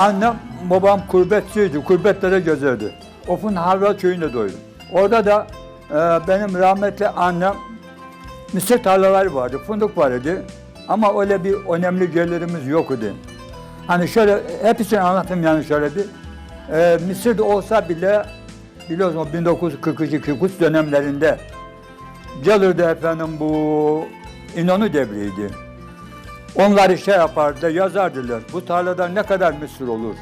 annem, babam kurbetçiydi. Kurbetlere gezerdi. Ofun Harva köyünde doydum. Orada da e, benim rahmetli annem mısır tarlaları vardı, fındık vardı. Ama öyle bir önemli gelirimiz yok idi. Hani şöyle, hepsini anlatayım yani şöyle bir. E, Mısır'da olsa bile, biliyorsunuz 1942-43 dönemlerinde gelirdi efendim bu İnönü devriydi. Onları şey yapardı, yazardılar. Bu tarlada ne kadar mısır olur,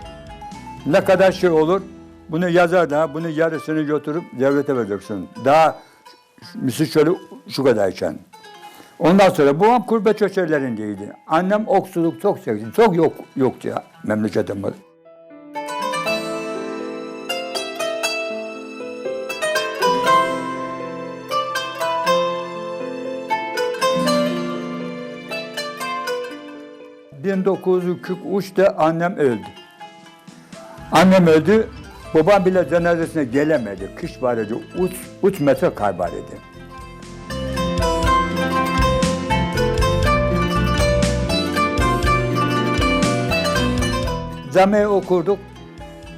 ne kadar şey olur, bunu yazardı. Ha, bunu yarısını götürüp devlete vereceksin. Daha mısır şöyle şu kadarken. Ondan sonra babam kurbe köşelerindeydi. Annem oksuluk çok çekti. Çok yok yoktu ya memleketimde. ...1943'te annem öldü. Annem öldü, babam bile cenazesine gelemedi. Kış vardı, uç, uç metre kaybar idi. Camiye okurduk.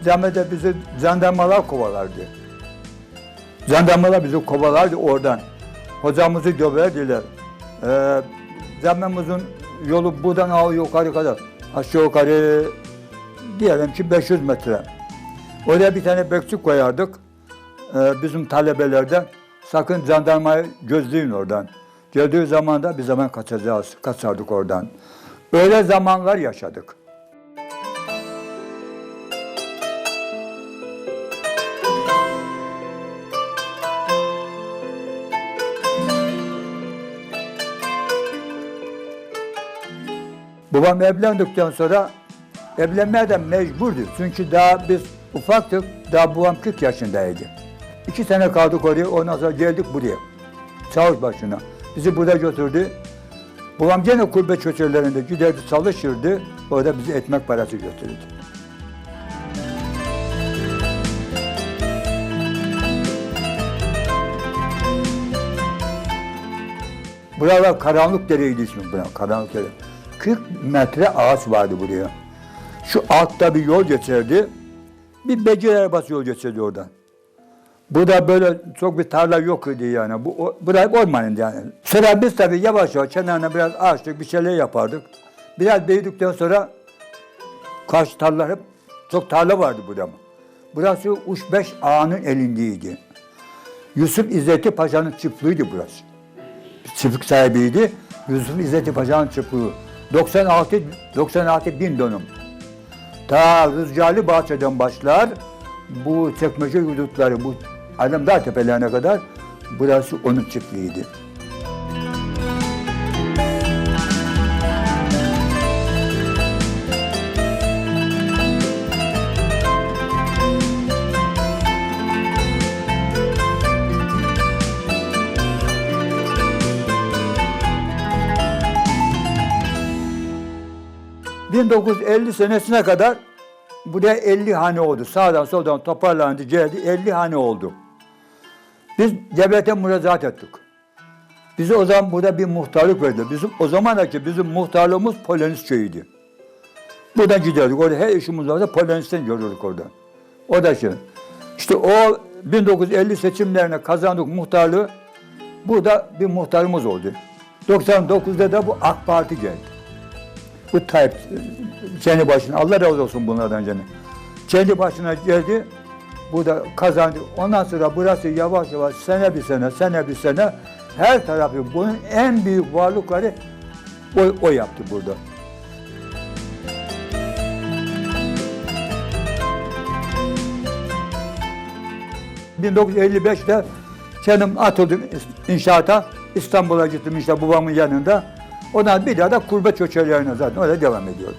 Camide bizi jandarmalar kovalardı. Jandarmalar bizi kovalardı oradan. Hocamızı döverdiler. Ee, camimizin yolu buradan ağı yukarı kadar. Aşağı yukarı diyelim ki 500 metre. Oraya bir tane bekçi koyardık. Ee, bizim talebelerden sakın jandarmayı gözleyin oradan. Geldiği zaman da bir zaman kaçacağız. Kaçardık oradan. Öyle zamanlar yaşadık. Babam evlendikten sonra evlenmeye de mecburdu. Çünkü daha biz ufaktık, daha babam 40 yaşındaydı. İki sene kaldık oraya, ondan sonra geldik buraya. Çavuş başına. Bizi burada götürdü. Babam gene kurbe köşelerinde giderdi, çalışırdı. Orada bizi ekmek parası götürdü. Buralar karanlık dereydi ismi buna, karanlık dere. 40 metre ağaç vardı buraya. Şu altta bir yol geçerdi. Bir beceri arabası yol geçerdi oradan. Burada böyle çok bir tarla yok idi yani. Bu o- burası ormanın yani. Sonra biz tabii yavaş yavaş kenarına biraz ağaçlık bir şeyler yapardık. Biraz büyüdükten sonra karşı tarla hep çok tarla vardı burada. Burası Uşbeş Ağa'nın elindeydi. Yusuf İzzeti Paşa'nın çiftliğiydi burası çiftlik sahibiydi. Yusuf İzzeti Paşa'nın çiftliği. 96, 96 bin dönüm. Ta Rüzgarlı Bahçe'den başlar, bu çekmece yurtları, bu Alemdağ tepelerine kadar burası onun çiftliğiydi. ...1950 senesine kadar buraya 50 hane oldu. Sağdan soldan toparlandı, geldi 50 hane oldu. Biz devlete müracaat ettik. Bize o zaman burada bir muhtarlık verdi. Bizim o zamanki bizim muhtarlığımız Polonus köyüydü. Buradan giderdik. Orada her işimiz vardı. Polonus'tan görürdük orada. O da şey. İşte o 1950 seçimlerine kazandık muhtarlığı. Burada bir muhtarımız oldu. 99'da da bu AK Parti geldi. Bu Tayyip kendi başına, Allah razı olsun bunlardan canım. Kendi başına geldi, burada kazandı. Ondan sonra burası yavaş yavaş sene bir sene, sene bir sene her tarafı bunun en büyük varlıkları o, o yaptı burada. ...1955'te kendim atıldım inşaata. İstanbul'a gittim işte babamın yanında. Ondan bir daha da kurbe köşelerine zaten öyle devam ediyorum.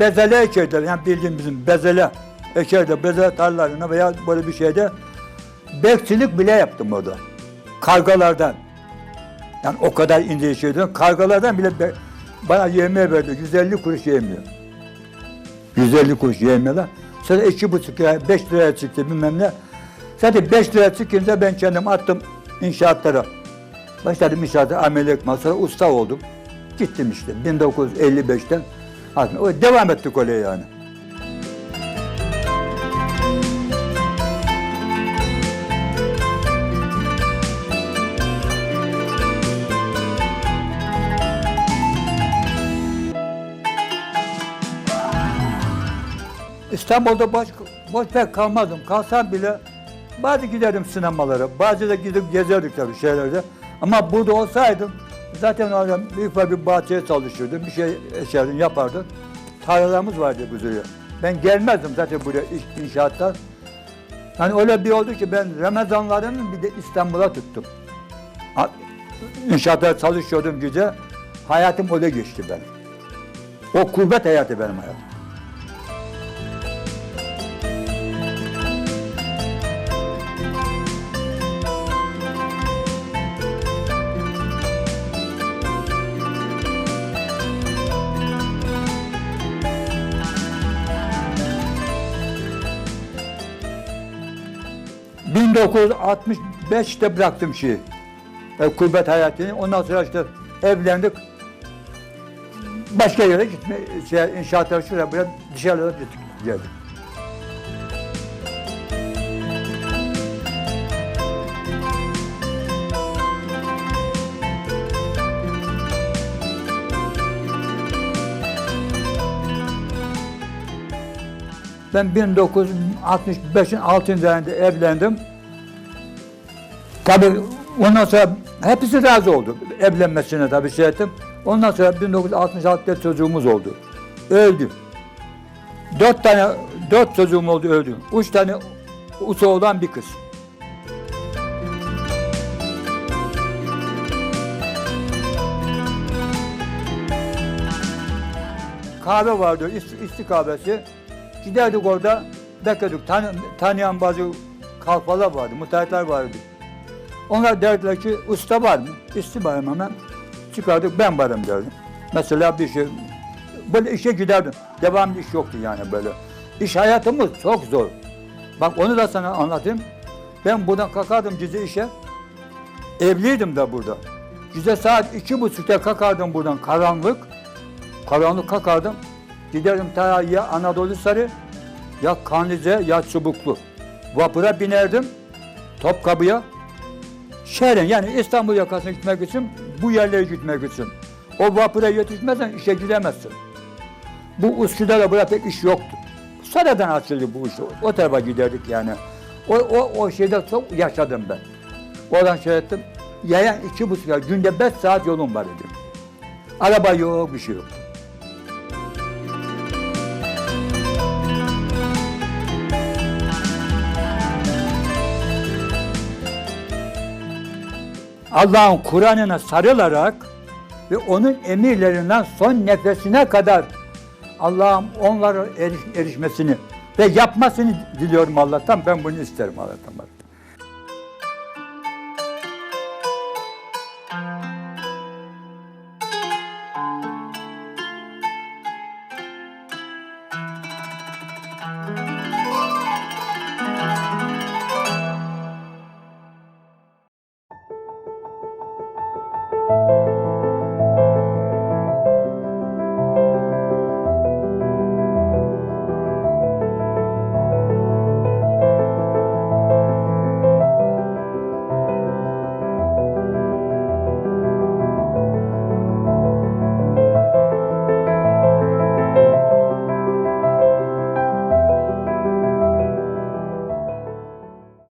Bezele ekerler yani bildiğin bizim bezele ekerler, bezele tarlalarına veya böyle bir şeyde bekçilik bile yaptım orada kargalardan. Yani o kadar ince şeyden kargalardan bile be- bana yemeğe verdi. 150 kuruş yemiyor. 150 kuruş yemiyorlar. Sonra iki buçuk lira, 5 liraya çıktı bilmem ne. Zaten 5 liraya çıkınca ben kendim attım inşaatlara. Başladım inşaata ameliyat sonra usta oldum. Gittim işte 1955'ten. Aslında o devam ettik öyle yani. İstanbul'da boş, boş pek kalmadım. Kalsam bile bazı giderdim sinemalara, bazı da gidip gezerdik tabii şeylerde. Ama burada olsaydım zaten orada büyük bir bahçeye çalışırdım, bir şey eşerdim, yapardım. Tarlalarımız vardı bu buraya. Ben gelmezdim zaten buraya iş, inşaattan. Hani öyle bir oldu ki ben Ramazanlarını bir de İstanbul'a tuttum. İnşaatta çalışıyordum gece. Hayatım öyle geçti benim. O kurbet hayatı benim hayatım. ...1965'te bıraktım şeyi. E, kurbet hayatını. Ondan sonra işte evlendik. Başka yere gitme, şey, inşaatlara şuraya buraya dışarıda. Geldik. Ben 1965'in 6. ayında evlendim. Tabii ondan sonra hepsi razı oldu. Evlenmesine tabii şey ettim. Ondan sonra 1966'da çocuğumuz oldu. Öldü. Dört tane, dört çocuğum oldu öldü. Üç tane usa olan bir kız. Kahve vardı, isti, isti kahvesi. Giderdik orada, bekledik. Tan tanıyan bazı kalfalar vardı, müteahhitler vardı. Onlar derdiler ki usta var mı? İsti varım hemen. Çıkardık ben varım derdim. Mesela bir şey, böyle işe giderdim. Devamlı iş yoktu yani böyle. İş hayatımız çok zor. Bak onu da sana anlatayım. Ben buradan kalkardım gece işe. Evliydim de burada. Gece saat iki buçukta kalkardım buradan karanlık. Karanlık kalkardım. Giderdim ta ya Anadolu Sarı, ya Kanlıca, ya Çubuklu. Vapura binerdim. Topkapı'ya. Şehren yani İstanbul yakasına gitmek için, bu yerlere gitmek için. O vapura yetişmezsen işe gidemezsin. Bu Üsküdar'da burada pek iş yoktu. Sonradan açıldı bu iş. O tarafa giderdik yani. O, o, o şeyde çok yaşadım ben. Oradan şey ettim. Yayan iki buçuk saat, günde beş saat yolum var dedim. Araba yok, bir şey yok. Allah'ın Kur'an'ına sarılarak ve onun emirlerinden son nefesine kadar Allah'ım onlara eriş- erişmesini ve yapmasını diliyorum Allah'tan. Ben bunu isterim Allah'tan.